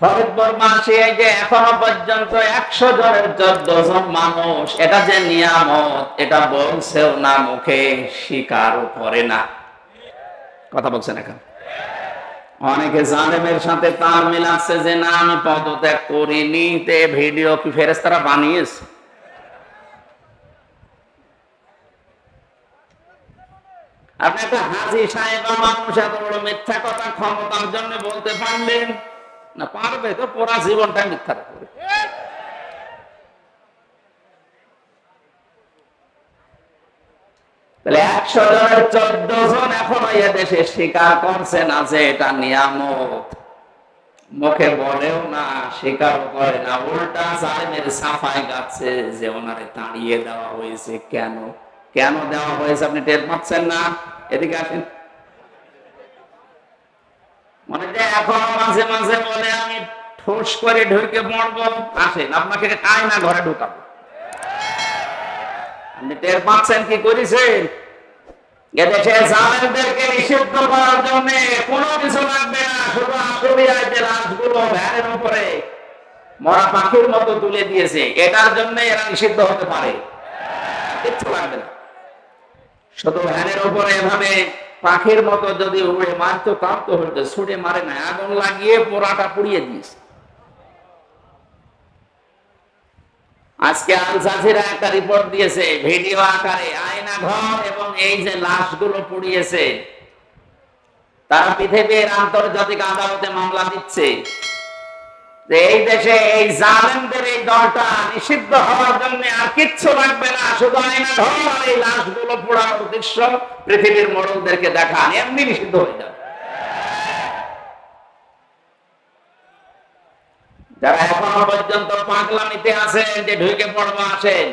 ফরিদপুর মাসে যে এখনও পর্যন্ত একশো জনের চোদ্দ জন মানুষ, এটা যে নিয়ামত, এটা বলছেও না, মুখে স্বীকারও করে না। কথা বলছেন এখন? অনেকে জালেমের সাথে তার মিলাচ্ছে যে, না, আমি পদত্যাগ করিনি। তে ভিডিও কি ফেরেস্তারা বানিয়েছে? আপনি একটা হাজি সাহেব মানুষ এত বড় মিথ্যা কথা ক্ষমতার জন্য বলতে পারলেন। না, পারবে তো মিথ্যার তাহলে একশো জনের চোদ্দ জন দেশে স্বীকার করছে না যে এটা নিয়ামত। মুখে বলেও না স্বীকারও করে না, উল্টা জালেমের সাফাই গাচ্ছে যে ওনারে তাড়িয়ে দেওয়া হয়েছে। কেন? কেন দেওয়া হয়েছে আপনি টের পাচ্ছেন না? এদিকে আসেন মনে যে মাঝে মাঝে বলে আমি ঠোস করে ঢুকে আসেন, আপনাকে ঘরে ঢুকাবো। আপনি টের পাচ্ছেন কি করেছেন? মরা পাখির মতো তুলে দিয়েছে। এটার জন্য এরা নিষিদ্ধ হতে পারে। শুধু ভ্যানের উপরে এভাবে পাখির মতো যদি উড়ে মারতো তাও হইতো ছুটে মারে না আগুন লাগিয়ে পোড়াটা পুড়িয়ে দিয়েছে। আজকে আল জাজিরা একটা রিপোর্ট দিয়েছে ভিডিও আকারে আয়না ঘর এবং এই যে লাশগুলো পুড়িয়েছে, তারা পৃথিবীর আন্তর্জাতিক আদালতে মামলা দিচ্ছে। এই দেশে এই জালেমদের এই দলটা নিষিদ্ধ হওয়ার জন্য আর কিচ্ছু লাগবে না, শুধু ঘর এই লাশগুলো পোড়ানোর দৃশ্য পৃথিবীর মোড়লদেরকে দেখান এমনি নিষিদ্ধ হয়ে যাবে। যারা এখনও পর্যন্ত পাগলামিতে আছেন, যে ঢুকে পড়ব আসেন,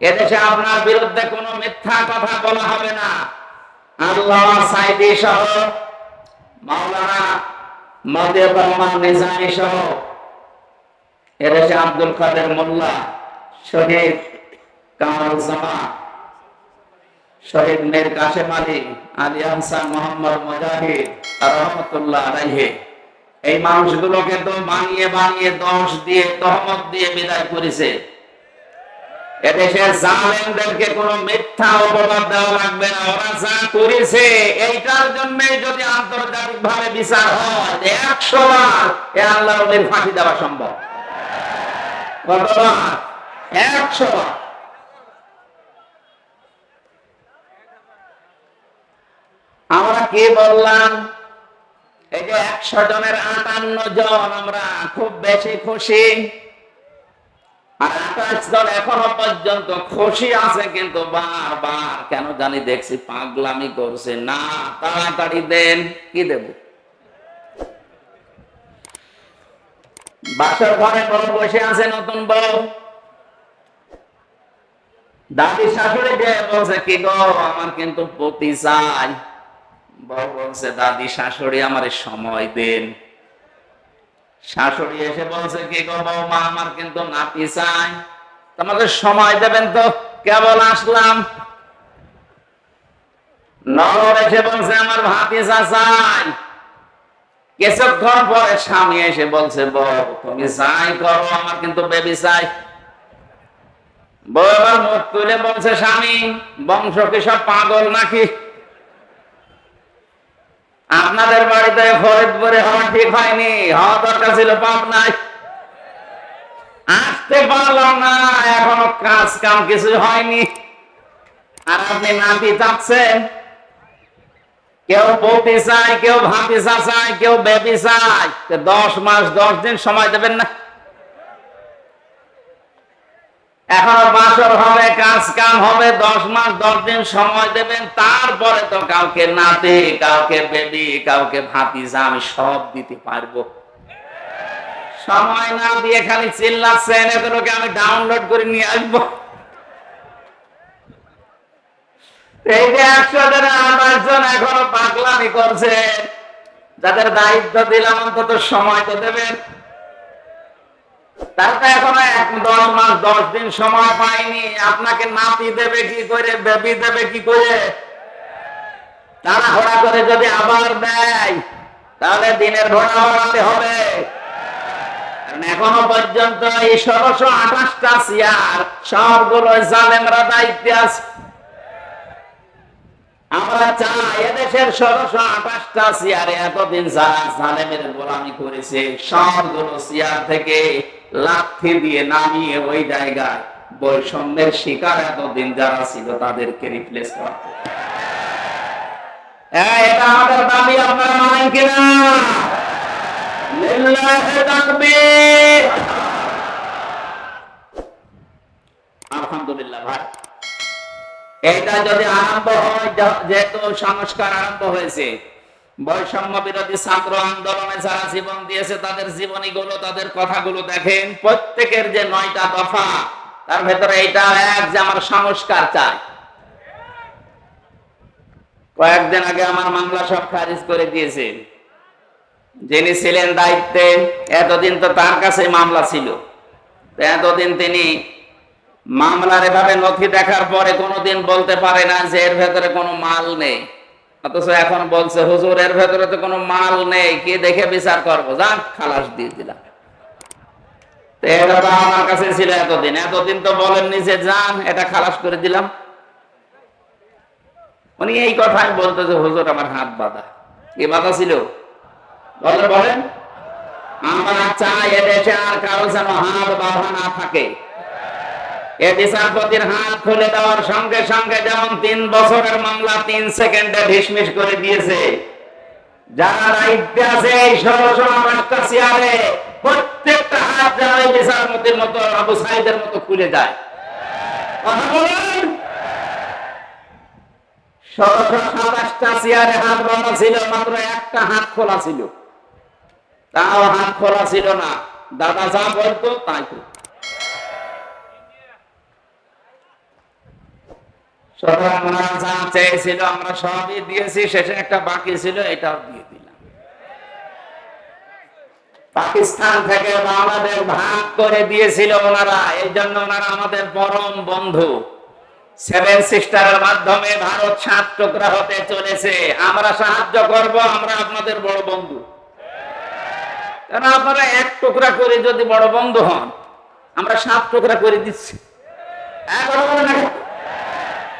এদেশে আপনার বিরুদ্ধে কোনো মিথ্যা কথা বলা হবে না। আল্লাহ, সাইদি সহ, মাওলানা মদিউর রহমান নিজামী সহ এদেশে আব্দুল কাদের মোল্লা, শহীদ কামাল জামা, শহীদ মীর কাশেম আলী আলী আহসান মোহাম্মদ রহমতুল্লাহ এই মানুষগুলোকে তো বানিয়ে বানিয়ে দোষ দিয়ে, তহমত দিয়ে বিদায় করেছে। এদেশের জালেমদেরকে কোনো মিথ্যা অপবাদ দেওয়া লাগবে না, ওরা যা করেছে, এইটার জন্য যদি আন্তর্জাতিক ভাবে বিচার হয়, একশো বার এ আল্লাহ ফাঁসি দেওয়া সম্ভব। আমরা কি বললাম? এই যে একশো জনের আটান্ন জন, আমরা খুব বেশি খুশি। আর আঠাশ জন এখনও পর্যন্ত খুশি আছে, কিন্তু বারবার কেন জানি দেখছি পাগলামি করছে। না, তাড়াতাড়ি দেন, কি দেব? বাসর ঘরে বড় বসে আছে নতুন বউ। দাদি শাশুড়ি যে বলছে, কি গো, আমার কিন্তু পতি চাই। বউ বলছে, দাদি শাশুড়ি, আমার সময় দেন। শাশুড়ি এসে বলছে, কি গো বৌমা, আমার কিন্তু নাতি চাই। তোমাকে সময় দেবেন তো, কেবল আসলাম। নরর এসে বলছে, আমার ভাতিজা চাই। কিছুক্ষণ পরে স্বামী এসে বলছে, বউ, তুমি যাই করো, আমার কিন্তু বেবি চাই। বউ মুখ তুলে বলছে, স্বামী, বংশ কি সব পাগল নাকি? আপনাদের বাড়িতে ফরিদপুরে হওয়া ঠিক হয়নি, হওয়া দরকার ছিল পাপ নাই আসতে পারলাম না, এখনও কাজ কাম কিছু হয়নি। আর আপনি নাতি চাচ্ছেন? কেউ বৌতি চাই কেউ ভাতিসা চাই কেউ চাই তো দশ মাস, দশ দিন সময় দেবেন না। এখনও বাসর হবে, কাজ কাম হবে, দশ মাস, দশ দিন সময় দেবেন, তারপরে তো কাউকে নাতে, কাউকে বেবি কাউকে ভাতিজা আমি সব দিতে পারব। সময় না দিয়ে খালি চিল্লাচ্ছেন এগুলোকে আমি ডাউনলোড করে নিয়ে আসব। এই যে একশো জন আঠাশ জন এখনও পাগলামি করছে, যাদের দায়িত্ব দিলাম অন্তত সময় তো দেবেন তারপরে এখনও এক দশ মাস, দশ দিন সময় পাইনি আপনাকে নাতি দেবে কি করে, বেবি দেবে কি করে? তাড়াহুড়া করে যদি আবার দেয়, তাহলে দিনের ঘোড়া বাড়াতে হবে। এখনও পর্যন্ত এই ষোলোশো আঠাশটা সিয়ার, সবগুলো জালেমরা দায়িত্বে আছে। আমরা চাই এদেশের ষোলোশো আঠাশটা সিয়ারে এতদিন যারা জালেমের গোলামি করেছে, সবগুলো সিয়ার থেকে লাথি দিয়ে নামিয়ে ওই জায়গায় বৈষম্যের শিকার এতদিন যারা ছিল তাদেরকে রিপ্লেস করা এটা আমাদের দাবি, আপনারা মানেন কিনা? আলহামদুলিল্লাহ ভাই। এটা যদি আরম্ভ হয় যেহেতু সংস্কার আরম্ভ হয়েছে, বৈষম্য বিরোধী ছাত্র আন্দোলনে যারা জীবন দিয়েছে, তাদের জীবনীগুলো, তাদের কথাগুলো দেখেন, প্রত্যেকের যে নয়টা দফা, তার ভেতরে এটা এক যে আমার সংস্কার চাই। কয়েকদিন আগে আমার মামলা সব খারিজ করে দিয়েছে। যিনি ছিলেন দায়িত্বে, এতদিন তো তার কাছে মামলা ছিল। এতদিন তিনি মামলার এভাবে নথি দেখার পরে কোনোদিন বলতে পারে না যে এর ভেতরে কোনো মাল নেই। অথচ এখন বলছে, হুজুর, এর ভেতরে তো কোনো মাল নেই, কে দেখে বিচার করব? যান খালাস দিয়ে দিলাম। আমার কাছে ছিল এতদিন। এতদিন তো বলেননি যে, যান, এটা খালাস করে দিলাম। উনি এই কথাই বলতো যে, হুজুর, আমার হাত বাঁধা। কি বাধা ছিল? বলেন বলেন। আমরা চাই এদেশে আর কারও যেন হাত বাঁধা না থাকে। এ বিচারপতির হাত খুলে দেওয়ার সঙ্গে সঙ্গে যেমন তিন বছরের মামলা তিন সেকেন্ডে ঢিসমিস করে দিয়েছে। মাত্র একটা হাত খোলা ছিল। তাও হাত খোলা ছিল না। দাদা যা বলতো, তাই তো আমরা আমাদের পরম বন্ধু। সেভেন সিস্টারের মাধ্যমে ভারত সাত টুকরা হতে চলেছে। আমরা সাহায্য করব, আমরা আপনাদের বড় বন্ধু। কারণ আপনারা এক টুকরা করে যদি বড় বন্ধু হন, আমরা সাত টুকরা করে দিচ্ছি?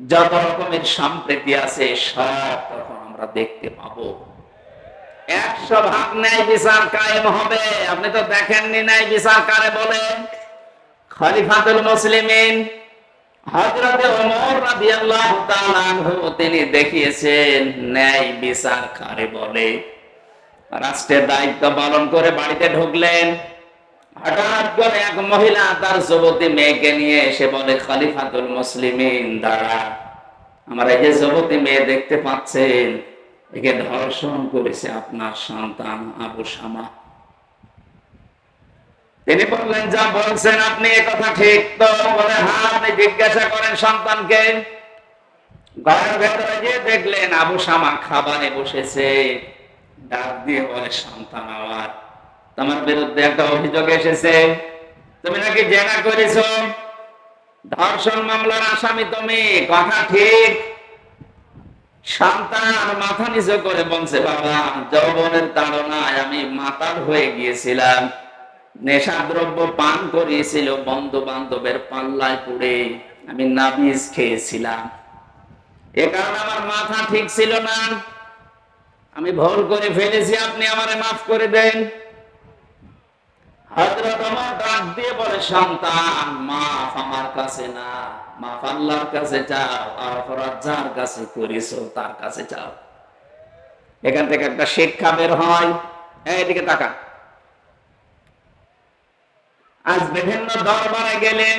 যত রকমের আছে সব আমরা দেখতে পাবো। একশো বিচার কায়েম হবে। আপনি তো দেখেননি বিচার কারে বলেন? খলিফাতুল মুসলিমিন তিনি দেখিয়েছেন, ন্যায় বিচার কারে বলে? রাষ্ট্রের দায়িত্ব পালন করে বাড়িতে ঢুকলেন। হঠাৎ করে এক মহিলা তার যুবতী মেয়েকে নিয়ে এসে বলে, খলিফাতুল মুসলিমিন দ্বারা আমার এই যে যুবতী মেয়ে দেখতে পাচ্ছেন, একে ধর্ষণ করেছে আপনার সন্তান আবু শামা তিনি বললেন, যা বলছেন আপনি কথা ঠিক তো? বলে হ্যাঁ আপনি জিজ্ঞাসা করেন সন্তানকে। ঘরের ভেতরে গিয়ে দেখলেন আবু শামা খাবারে বসেছে। ডাক দিয়ে বলে, সন্তান আমার, তোমার বিরুদ্ধে একটা অভিযোগ এসেছে। তুমি নাকি জেনা করেছ? ধর্ষণ মামলার আসামি তুমি, কথা ঠিক? সন্তান মাথা নিচু করে বলছে, বাবা, যৌবনের তাড়নায় আমি মাতাল হয়ে গিয়েছিলাম। নেশাদ্রব্য পান করিয়েছিল বন্ধু বান্ধবের পাল্লায় পড়ে আমি নাবিজ খেয়েছিলাম। এ কারণে আমার মাথা ঠিক ছিল না। আমি ভুল করে ফেলেছি, আপনি আমারে মাফ করে দেন। এখান থেকে একটা শিক্ষা বের হয়। এদিকে তাকা আজ বিভিন্ন দরবারে গেলেন।